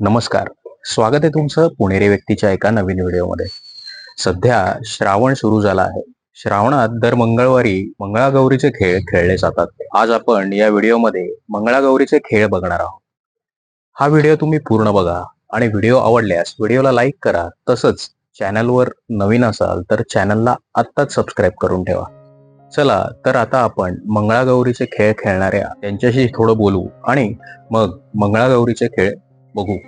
नमस्कार. स्वागत आहे तुमचं पुणेरी व्यक्तीच्या एका नवीन व्हिडिओमध्ये. सध्या श्रावण सुरू झाला आहे. श्रावणात दर मंगळवारी मंगळागौरीचे खेळ खेळले जातात. आज आपण या व्हिडिओमध्ये मंगळागौरीचे खेळ बघणार आहोत. हा व्हिडिओ तुम्ही पूर्ण बघा आणि व्हिडिओ आवडल्यास व्हिडिओला लाईक करा. तसंच चॅनलवर नवीन असाल तर चॅनलला आत्ताच सबस्क्राईब करून ठेवा. चला तर आता आपण मंगळागौरीचे खेळ खेळणाऱ्या त्यांच्याशी थोडं बोलू आणि मग मंगळागौरीचे खेळ बघू.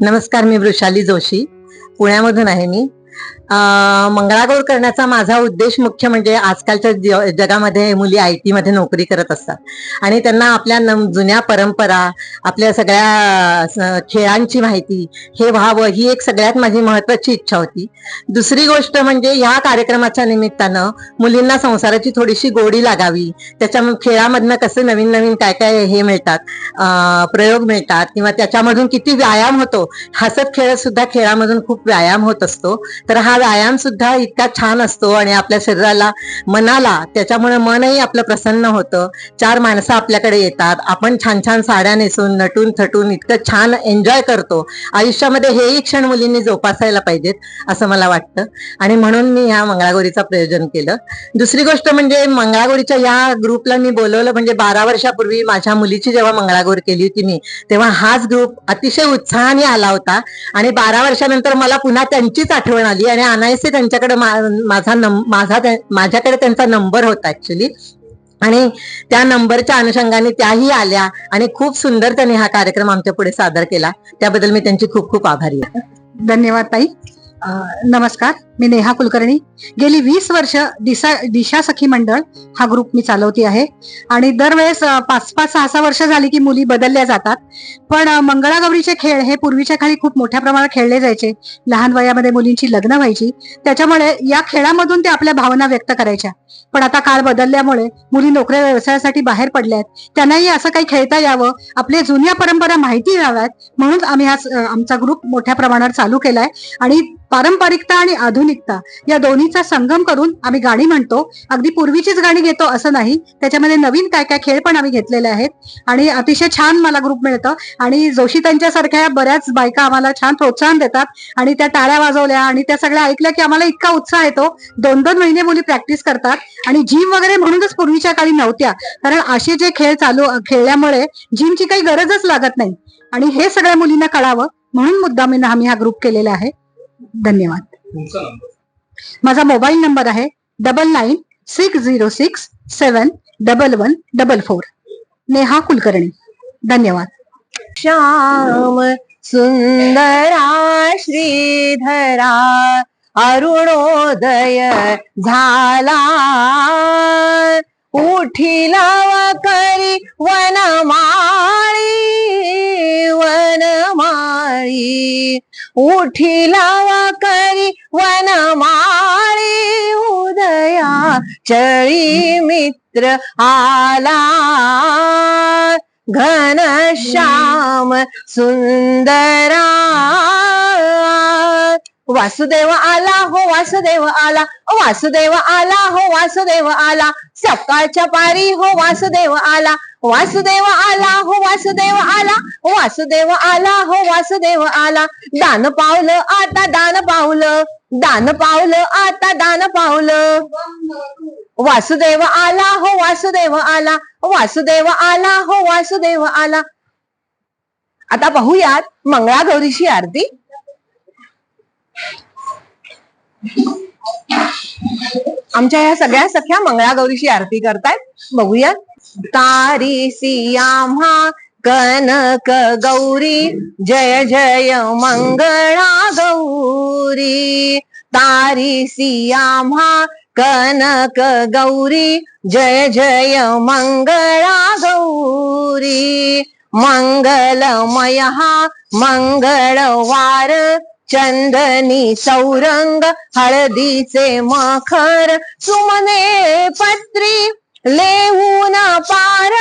नमस्कार मी वृषाली जोशी. पुण्यामधून आहे मी. मंगळागौर करण्याचा माझा उद्देश मुख्य म्हणजे आजकालच्या जगामध्ये मुली आय टी मध्ये नोकरी करत असतात. आणि त्यांना आपल्या जुन्या परंपरा आपल्या सगळ्या खेळांची माहिती हे व्हावं ही एक सगळ्यात माझी महत्वाची इच्छा होती. दुसरी गोष्ट म्हणजे या कार्यक्रमाच्या निमित्तानं मुलींना संसाराची थोडीशी गोडी लागावी. त्याच्या खेळामधनं कसं नवीन नवीन काय काय हे मिळतात प्रयोग मिळतात किंवा त्याच्यामधून किती व्यायाम होतो हसत खेळत सुद्धा खेळामधून खूप व्यायाम होत असतो. तर हा व्यायाम सुद्धा इतका छान असतो आणि आपल्या शरीराला मनाला त्याच्यामुळे मनही आपलं प्रसन्न होतं. चार माणसं आपल्याकडे येतात. आपण छान छान साड्या नेसून नटून थटून इतकं छान एन्जॉय करतो. आयुष्यामध्ये हेही क्षण मुलींनी जोपासायला पाहिजेत असं मला वाटतं. आणि म्हणून मी ह्या मंगळागौरीचं प्रयोजन केलं. दुसरी गोष्ट म्हणजे मंगळागौरीच्या या ग्रुपला मी बोलवलं म्हणजे बारा वर्षापूर्वी माझ्या मुलीची जेव्हा मंगळागौर केली होती मी तेव्हा हाच ग्रुप अतिशय उत्साहाने आला होता. आणि बारा वर्षानंतर मला पुन्हा त्यांचीच आठवण आली आणि अनायसे त्यांच्याकडे माझा माझा माझ्याकडे त्यांचा नंबर होता ऍक्च्युली आणि त्या नंबरच्या अनुषंगाने त्याही आल्या आणि खूप सुंदर त्यांनी हा कार्यक्रम आमच्या पुढे सादर केला. त्याबद्दल मी त्यांची खूप खूप आभारी आहे. धन्यवाद ताई. नमस्कार मी नेहा कुलकर्णी. गेली वीस वर्ष दिशा दिशा सखी मंडळ हा ग्रुप मी चालवती आहे. आणि दरवेळेस पाच पाच सहा सहा वर्ष झाली की मुली बदलल्या जातात. पण मंगळागौरीचे खेळ हे पूर्वीच्या खाली खूप मोठ्या प्रमाणात खेळले जायचे. लहान वयामध्ये मुलींची लग्न व्हायची. त्याच्यामुळे या खेळामधून ते आपल्या भावना व्यक्त करायच्या. पण आता काळ बदलल्यामुळे मुली नोकऱ्या व्यवसायासाठी बाहेर पडल्या आहेत त्यांनाही असं काही खेळता यावं आपल्या जुन्या परंपरा माहिती व्हाव्यात. म्हणून आम्ही हा आमचा ग्रुप मोठ्या प्रमाणात चालू केलाय. आणि पारंपरिकता आणि आधुनिकता या दोन्हीचा संगम करून आम्ही गाणी म्हणतो. अगदी पूर्वीचीच गाणी घेतो असं नाही. त्याच्यामध्ये नवीन काय काय खेळ पण आम्ही घेतलेले आहेत. आणि अतिशय छान मला ग्रुप मिळतं. आणि जोशी त्यांच्यासारख्या बऱ्याच बायका आम्हाला छान प्रोत्साहन देतात. आणि त्या टाळ्या वाजवल्या आणि त्या सगळ्या ऐकल्या की आम्हाला इतका उत्साह येतो. दोन दोन महिने मुली प्रॅक्टिस करतात. आणि जिम वगैरे म्हणूनच पूर्वीच्या काळी नव्हत्या. कारण असे जे खेळ चालू खेळल्यामुळे जिमची काही गरजच लागत नाही. आणि हे सगळ्या मुलींना कळावं म्हणून मुद्दामीनं आम्ही हा ग्रुप केलेला आहे. धन्यवाद. माझा मोबाईल नंबर आहे double nine six zero six seven double one double four Neha Kulkarni. धन्यवाद. श्याम सुंदरा श्रीधरा अरुणोदय झाला. उठिला करी वनमाळी. वनमाळी लावा करी वनमाळी. उदया चळी मित्र आला. घनश्याम सुंदरा. वासुदेव आला हो वासुदेव आला. वासुदेव आला हो वासुदेव आला. सकाळच्या पारी हो वासुदेव आला. वासुदेव आला हो वासुदेव आला. वासुदेव आला हो वासुदेव आला. दान पावलं आता दान पावलं. दान पावलं आता दान पावलं. वासुदेव आला हो वासुदेव आला. वासुदेव आला हो वासुदेव आला. आता पाहूयात मंगळागौरीची आरती. आमच्या ह्या सगळ्या सख्या मंगळागौरीची आरती करतायत. बघूया तारी आम्हा कनक गौरी जय जय मंगळा गौरी। तारी आम्हा कनक गौरी जय जय मंगळा गौरी। मंगलमयहा मंगळवार चंदनी सौरंग हळदीचे मखर सुमने पत्री लेऊन पार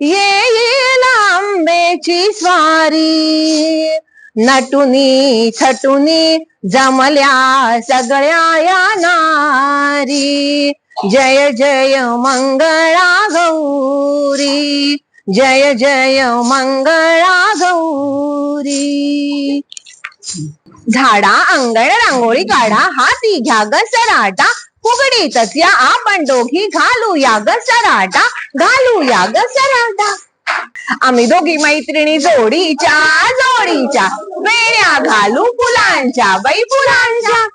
येईल आंबेची स्वारी. नटुनी थटुनी जमल्या सगळ्या या नारी. जय जय मंगळा गौरी जय जय मंगळा गौरी. झाडा अंगण रांगोळी काढा हाती घ्या ग सराटा फुगडी तसल्या आपण दोघी घालूया ग सराटा घालूया ग सराटा. आम्ही दोघी मैत्रिणी जोडीच्या जोडीच्या वेण्या घालू फुलांच्या बाई फुलांच्या.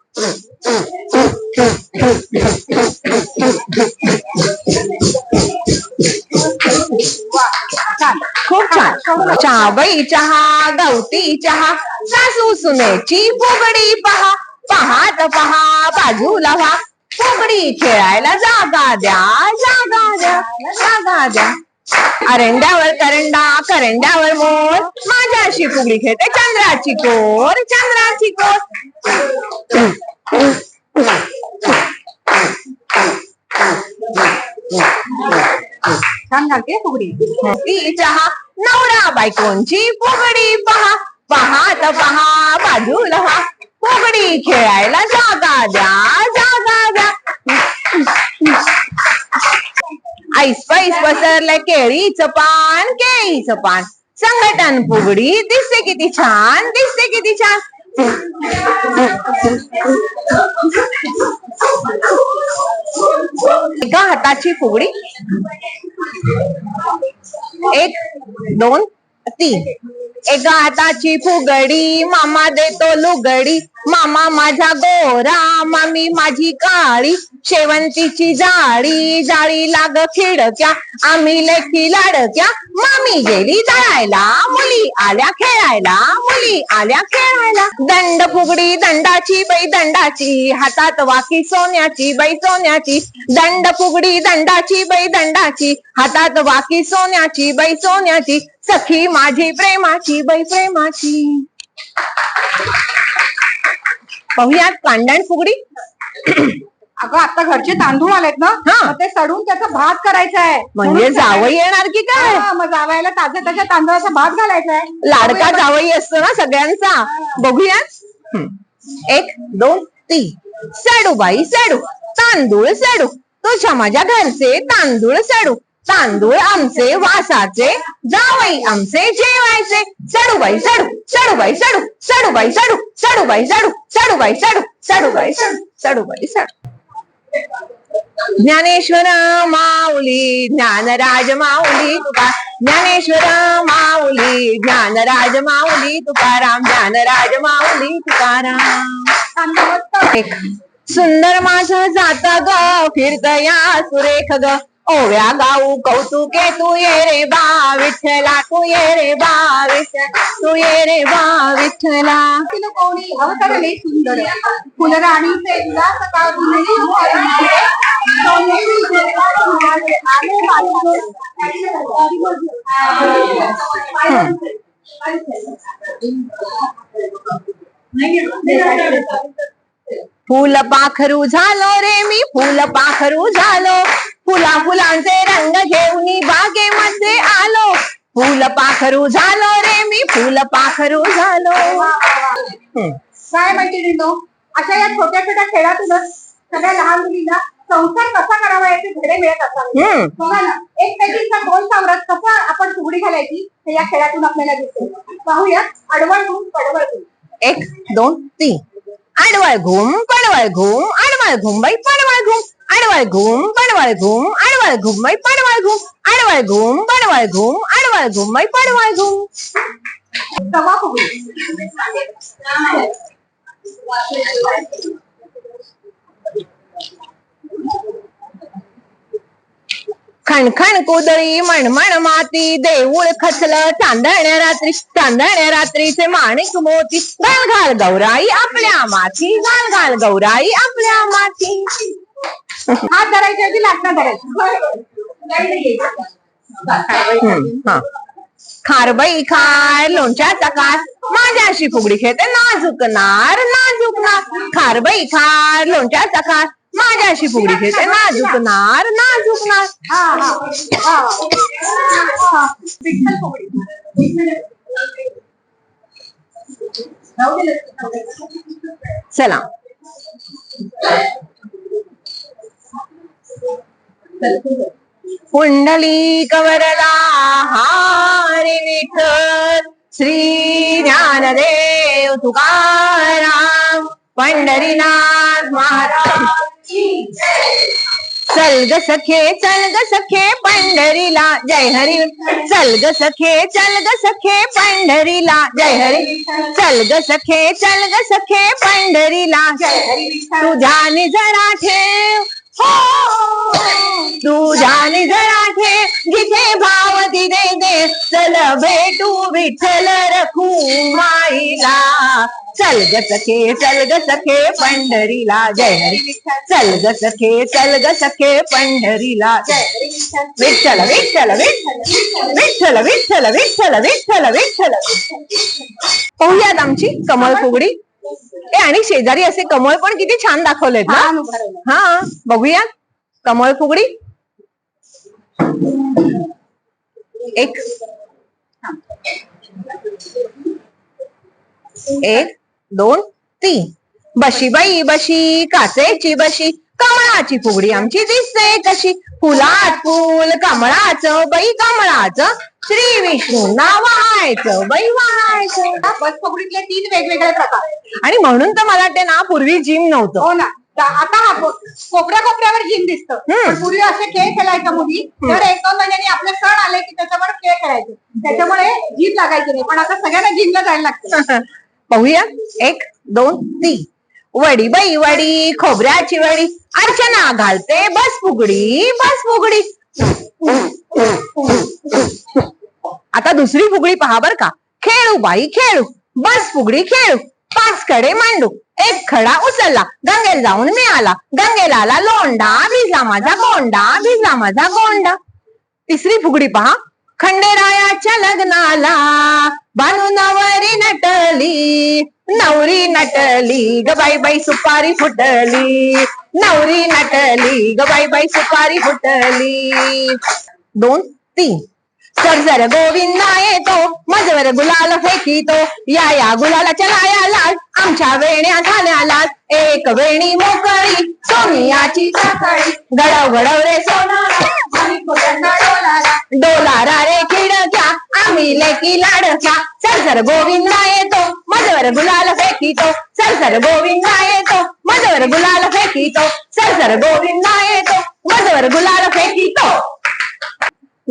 खूप छान. चहा बाई चहा गवती चहा सासू सुनेची फुगडी पहा. पहात पहा बाजूला व्हा फुगडी खेळायला जागा द्या जागा द्या जागा द्या. अरंड्यावर करंडा करंड्यावर मोर. माझ्याशी फुगडी खेळते चंद्राची कोर चंद्राची कोर. छान घालते फुगडी. ती चहा नवरा बायकोंची फुगडी पहा. पहा तर पहा बाजूला व्हा फुगडी खेळायला जागा द्या जागा द्या ऐस पसरलं केळीचं पान केळीचं पान. संघटन फुगडी दिसते किती छान दिसते किती छान. एका हाताची फुगडी. एक दोन तीन. एका हाताची फुगडी मामा देतो लुगडी. मामा माझा गोरा मामी माझी काळी शेवंतीची जाळी जाळी लाग खिडक्या आम्ही लेखी लाडक्या मामी गेली जाळायला मुली आल्या खेळायला मुली आल्या खेळायला. दंड फुगडी दंडाची बाई दंडाची हातात वाकी सोन्याची बाई सोन्याची. दंड फुगडी दंडाची बाई दंडाची हातात वाकी सोन्याची बाई सोन्याची सखी माझी प्रेमाची बाई प्रेमाची. पाहुयात कांडण फुगडी. अगं आता घरचे तांदूळ आलेत ना हा. मग ते सडून त्याचा भात करायचा आहे. म्हणजे म्हणून जावई येणार की काय? हा, मग जावायला ताज्या ताज्या तांदळाचा भात घालायचा आहे. लाडका जावई असतो ना सगळ्यांचा. बघूयात हं. एक दोन तीन. सडू बाई सडू. तांदूळ सडू. तुझ्या माझ्या घरचे तांदूळ सडू. तांदूळ आमचे वासाचे जावई आमचे जेवायचे. सडू बाई सडू. सडू बाई सडू. सडू बाई सडू. सडू बाई सडू सडू बाई सडू सडू बाई बाई ज्ञानेश्वर माऊली ज्ञानराज माऊली तुका ज्ञानेश्वर माऊली ज्ञानराज माऊली तुकाराम ज्ञानराज माऊली तुकाराम. एक सुंदर माझं जात ग फिरत या सुरेख ग. ओव्या गाऊ कौतुके तू ये रे बा विठ्ठला तू ये रे बा विठ्ठल तू ये रे बा विठ्ठला कोणी अवतार लई सुंदर फुलराणीचे तुला सकाळ दुलही मुखारमाले, सोनेरी देवळात म्हणाले, आले बाजूला. फुल पाखरू झालो रे मी फुल पाखरू झालो. फुला फुलांचे रंग घेऊन बागेमध्ये आलो. फुल पाखरू झालो रे मी फुल पाखरू झालो. काय माहिती नो अशा या छोट्या छोट्या खेळातूनच सगळ्या लहान मुलींना संसार कसा करावा याचे धडे मिळत असतात. बघा ना एक पेटीचा गोल सावरत कसा आपण फुगडी घालायची हे या खेळातून आपल्याला दिसते. पाहूया अडवळ पडवळ एक दोन तीन. आडवळ घुम पडवळ घुम आडवळ घुम बाई पडवळ घुम आडवळ घुम पडवळ घुम आडवळ घुम बाई पडवळ घुम आडवळ घुम पडवळ घुम आडवळ घुम बाई पडवळ घुम तवा खणखण कुदळी मणमण माती देऊळ खचलं चांदण्या रात्री चांदण्या रात्रीचे माणिक मोती. घाल घाल गौराई आपल्या माती घाल घाल गौराई आपल्या माती. हात धरायच्या ऐवजी लाटणं धरायचं. खारबाई खार लोणच्याचा कार माझ्याशी फुगडी खेळते नाजूक नार नाजूक नार. खारबाई खार लोणच्याचा माझ्या अशी फुगडी खेळते. नाजूक नार नाजूक नार. चला. कुंडली कवरला हारी विठ्ठल श्री ज्ञानदेव तुकाराम पंढरीनाथ महाराज. चल ग सखे चल ग सखे पंढरीला. जय हरी. चल ग सखे चल ग सखे पंढरीला. जय हरी. चल ग सखे चल ग सखे पंढरीला. जय हरी. तुझ्याने जरा ठेव. हो तुझ्याने जरा जिथे भाव तिथे दे चल भेटू विठ्ठल रखू माईला. चल ग सखे चल ग सखे पंढरीला जय हरी चल ग सखे चल ग सखे पंढरीला विठ्ठल विठ्ठल विठ्ठल विठ्ठल विठ्ठल विठ्ठल विठ्ठल विठ्ठल. पाहुयात आमची कमळ फुगडी. ए आणि शेजारी असे कमळ पण किती छान दाखवलेत ना? हा बघूयात कमळ फुगडी. एक. एक दोन तीन. बशी बाई बशी काचेची बशी कमळाची फुगडी आमची दिसते कशी. फुलात फुल कमळाचं बाई कमळाचं. श्री विष्णू नाव व्हायचं बाई व्हायचं बस फुगडीतले तीन वेगवेगळे प्रकार. आणि म्हणून तर मला वाटते ना पूर्वी जिम नव्हतं. हो ना. आता हा कोपऱ्या कोपऱ्यावर जिम दिसतं. पूर्वी असे खेळ खेळायच्या मुली. तर एक दोन महिन्यांनी आपले सण आले की त्याच्यावर खेळ खेळायचे. त्याच्यामुळे जिम लागायची नाही. पण आता सगळ्यांना जिमला जायला लागतं. पाहूया. एक दोन तीन. वडी बाई वडी खोबऱ्याची वडी. अर्चना घालते बस फुगडी बस फुगडी आता दुसरी फुगडी पहा बर का. खेळू बाई खेळू. बस फुगडी खेळू. पाच खडे मांडू. एक खडा उचलला. गंगेला जाऊन मी आला गंगेला आला लोंडा. भिजला माझा गोंडा. भिजला माझा गोंडा. तिसरी फुगडी पहा. खंडेरायाच्या लग्नाला बानू नवरी नटली. नवरी नटली. ग बाई बाई सुपारी फुटली. नवरी नटली ग बाई बाई सुपारी फुटली. दोन तीन. सर गोविंदा येतो मजवर गुलाल फेकितो. या या गुलालाच्या लाया लाल आमच्या वेण्या झाल्या लाल एक वेणी मोकळी सोनियाची सकाळी गडव गडव रे सोना डोलारा. रे खिडक्या आम्ही लेकी लाडक्या सरसर गोविंदा येतो मजवर गुलाल फेकितो चल सर गोविंदा येतो मजवर गुलाल फेकितो चल सर गोविंदा येतो मजवर गुलाल फेकितो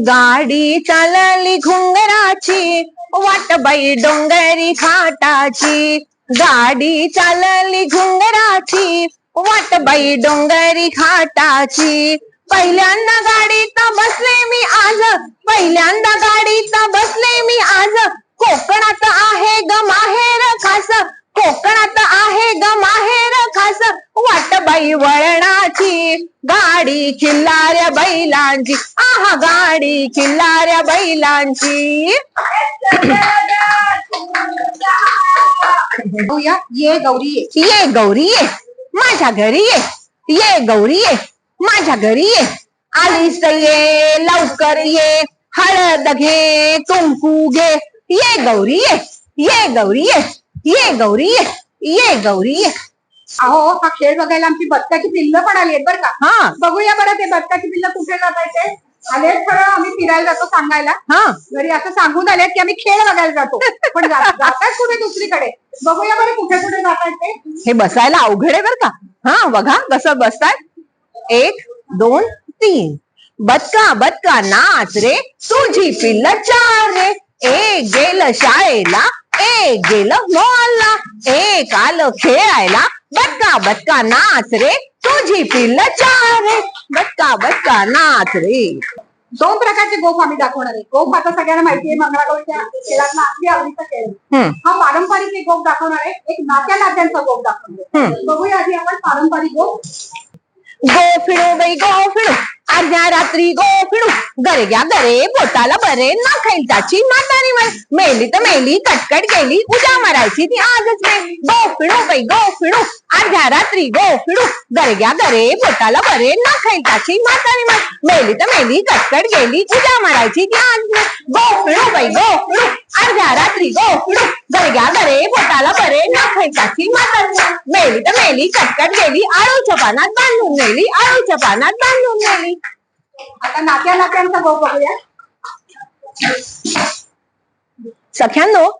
गाडी चालली घुंगराची वाट बाई डोंगरी घाटाची गाडी चालली घुंगराची वाट बाई डोंगरी घाटाची पहिल्यांदा गाडीत बसले मी आज पहिल्यांदा गाडीत बसले मी आज कोकणात आहे ग माहेर खास. कोकणात आहे ग माहेर खास. वाट बाई वळणाची गाडी खिल्लाऱ्या बैलांची. आहा गाडी खिल्लाऱ्या बैलांची. ये गौरी ये. ये गौरी ये माझ्या घरी ये. ये गौरी ये माझ्या घरी ये. आलीस ये लवकर ये. हळद घे कुंकू घे. ये गौरी ये ये गौरी ये ये गौरी ये ये गौरी ये. अहो हा खेळ बघायला आमची बत्ताची पिल्ल पण आली आहेत बरं का? हा. बघूया बरं ते बत्ताची पिल्ल कुठे जातायचे आले खरं आम्ही फिरायला जातो सांगायला. हा. घरी असं सांगून आलेत की आम्ही खेळ बघायला जातो. पण जा- जातायत कुठे दुसरीकडे? बघूया बरं कुठे कुठे जातायत ते. हे बसायला अवघड आहे बर का? हा बघा कसं बसताय एक दोन तीन. बदका बदका नाच रे. तुझी पिल्ल चार रे. एक गेलं शाळेला एक गेलं मॉलला एक आलं खेळायला बदका बदका नाच रे तुझी पिल्ल चार रे बदका बदका नाच रे. दोन प्रकारचे गोफ आम्ही दाखवणार आहे. गोफ आता सगळ्यांना माहिती आहे मंगळागौरीच्या खेळातला अगदी आवडीचा खेळ हा पारंपरिक एक गोफ दाखवणार आहे. एक नात्या नात्यांचा गोफ दाखवणार आहे. बघूया आधी आपण पारंपरिक गोफ. गो फिडो बाई गो फिडो अर्ध्या रात्री गो फिडो गरे घ्या गरे पोटाला बरे ना खाईल त्याची म्हातारी मर मेली तर मेली कटकट गेली उद्या मरायची ती आजच मेली गो फिडो बाई गो फिडो अर्ध्या रात्री गो फिडो गरे घ्या गरे पोटाला बरे ना खाईल त्याची म्हातारी मर मेली तर मेली कटकट गेली उद्या मरायची ती आज मेली. गो फिडो बाई गो फिडो अर्ध्या रात्री गो फिडो गरे घ्या गरे पोटाला बरे ना खाईल त्याची म्हातारी मर मेली तर मेली कटकट गेली आळूच्या पानात बांधून नेली आळूच्या पानात बांधून नेली. आता नात्या नात्यांचा गो बघूया. सख्यांनो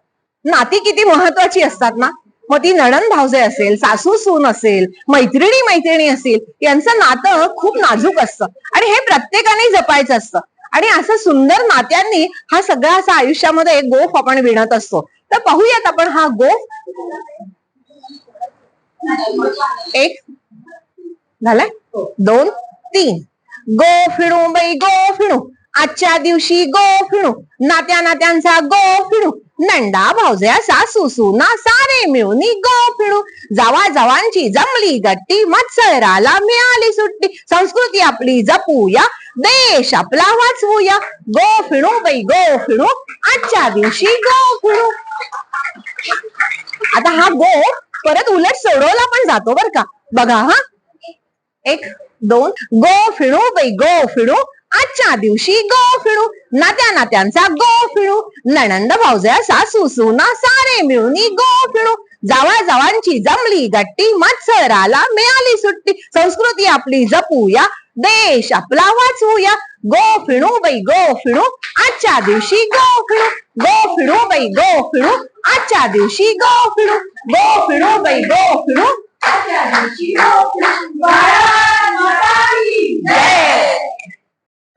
नाती किती महत्वाची असतात ना? मग ती नणन भावजे असेल सासू सून असेल मैत्रिणी मैत्रिणी असेल यांचं नातं खूप नाजूक असतं. आणि हे प्रत्येकाने जपायचं असतं. आणि असं सुंदर नात्यांनी हा सगळा असा आयुष्यामध्ये गोफ आपण विणत असतो. तर पाहूयात आपण हा गोफ. एक झालाय? दोन तीन. गो फिणू बाई गो फिणू आजच्या दिवशी गो फिणू नात्या नात्यांचा गो फिणू नंडा भावजया सासू सुना सारे मिळून गो फिणू जावा जवांची जमली गट्टी मत्सराला मिळाली सुट्टी. संस्कृती आपली जपूया. देश आपला वाचवूया. गो फिणू बाई गो फिणू आजच्या दिवशी गो फिणू आता हा गो परत उलट सोडवला पण जातो बर का. बघा हा. एक दोन. गो फिणू बाई गो फिणू आजच्या दिवशी गो फिणू नात्या नात्यांचा गो फिणू नणंद भाऊजया सासू सुना सारे मिळून गो फिणू जावा जावांची जमली गट्टी मत्सराला मिळाली सुट्टी. संस्कृती आपली जपूया. देश आपला वाचवूया गो फिणू बाई गो फिणू आजच्या दिवशी गो फिणू. गो फिणू बाई गो फिणू आजच्या दिवशी गो फिणू. गो फिणू बाई गो फिणू आजच्या दिवशी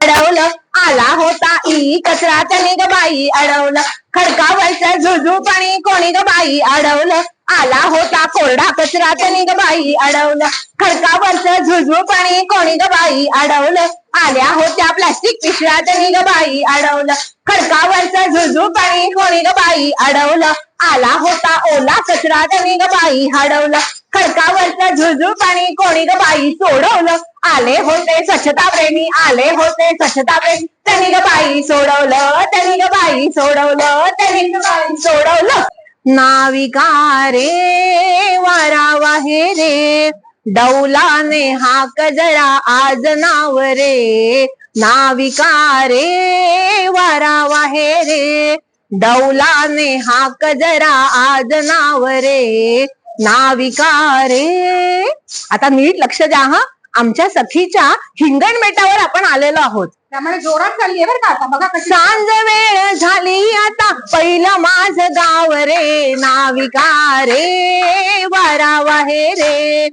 अडवलं आला होता ई कचरा त्याने ग बाई अडवलं खडकावरचं झुझू पाणी कोणी ग बाई. अडवलं आला होता कोरडा कचरा त्यांनी ग बाई अडवलं. खडकावरचं झुझू पाणी कोणी ग बाई अडवलं. आल्या होत्या प्लास्टिक पिशव्या त्याने ग बाई अडवलं. खडकावरचं झुझू पाणी कोणी ग बाई अडवलं. आला होता ओला कचरा त्याने ग बाई हडवलं खडकावरचं झुझू पाणी कोणी ग बाई सोडवलं. आले होते स्वच्छता प्रेमी आले होते स्वच्छता प्रेमी. त्यांनी ग बाई सोडवलं त्यांनी ग बाई सोडवलं त्यांनी ग बाई सोडवलं. नाविका रे वारावा हे रे. डौलाने हाक जरा आज नाव रे. नाविका रे वारावा हे रे. डौलाने हाक जरा आज नाव रे. नाविका रे आता नीट लक्ष द्या हा. आमच्या सखीच्या हिंगण बेटावर आपण आलेलो आहोत. त्यामुळे जोरात चालली आहे बरं का आता बघा कशी सांज वेळ झाली आता पहिलं माझ गाव रे नाविका रे वारावा हे रे.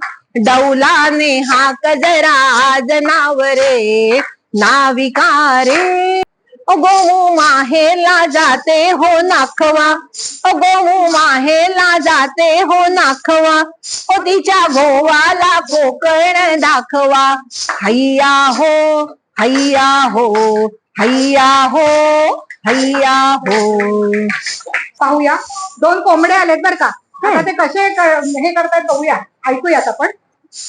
डौलाने हाक जरा आज नाव रे नाविका रे ओ गो माहेला जाते हो नाखवा. ओ गो माहेला जाते हो नाखवा. ओ तिच्या गोवाला कोकण दाखवा. हैया हो हैया हो हैया हो हैया हो. पाहूया. दोन कोंबडे आलेत बरं का. आता ते कसे क- हे करतायत बघूया. ऐकूयात आपण.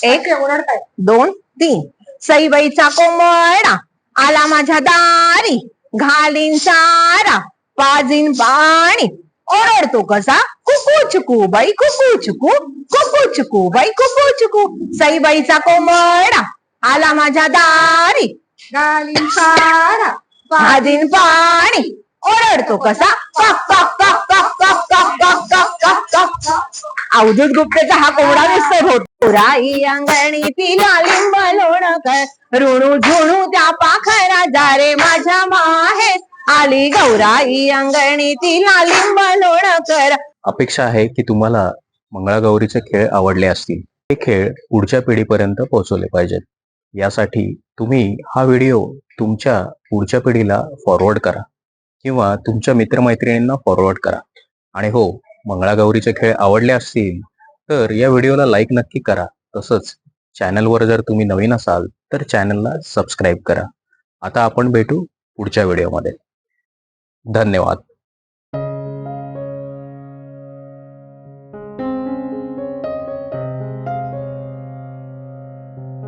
एक कसे ओरडतायत. दोन तीन. सईबाईचा कोंबडा आला माझ्या दारी. घालीन सारा पाजीन पाणी. ओरडतो कसा? कुकू चुकू बाई कुकू चुकू कुकू चुकू बाई कुकू चुकू सईबाईचा कोंबडा आला माझ्या दारी. घालीन सारा पाजीन पाणी. ओरडतो कसा? पाक पाक पाक. अवधूत गुप्तेचा हा कोवडा विस्तर होतो राई अंगणी तिला लिंब लोणकर ऋणू झुणू त्या पाखरा जारे माझ्या माहे आली गौराई अंगणी तिला लिंब लोणकर अपेक्षा आहे की तुम्हाला मंगळागौरीचे खेळ आवडले असतील. हे खेळ पुढच्या पिढीपर्यंत पोहोचवले पाहिजेत. यासाठी तुम्ही हा व्हिडिओ तुमच्या पुढच्या पिढीला फॉरवर्ड करा. किंवा तुमच्या मित्रमैत्रिणींना फॉरवर्ड करा. आणि हो मंगळागौरीचे खेळ आवडले असतील तर या व्हिडिओला लाईक नक्की करा. तसंच चॅनलवर जर तुम्ही नवीन असाल तर चॅनलला सबस्क्राईब करा. आता आपण भेटू पुढच्या व्हिडिओमध्ये. धन्यवाद.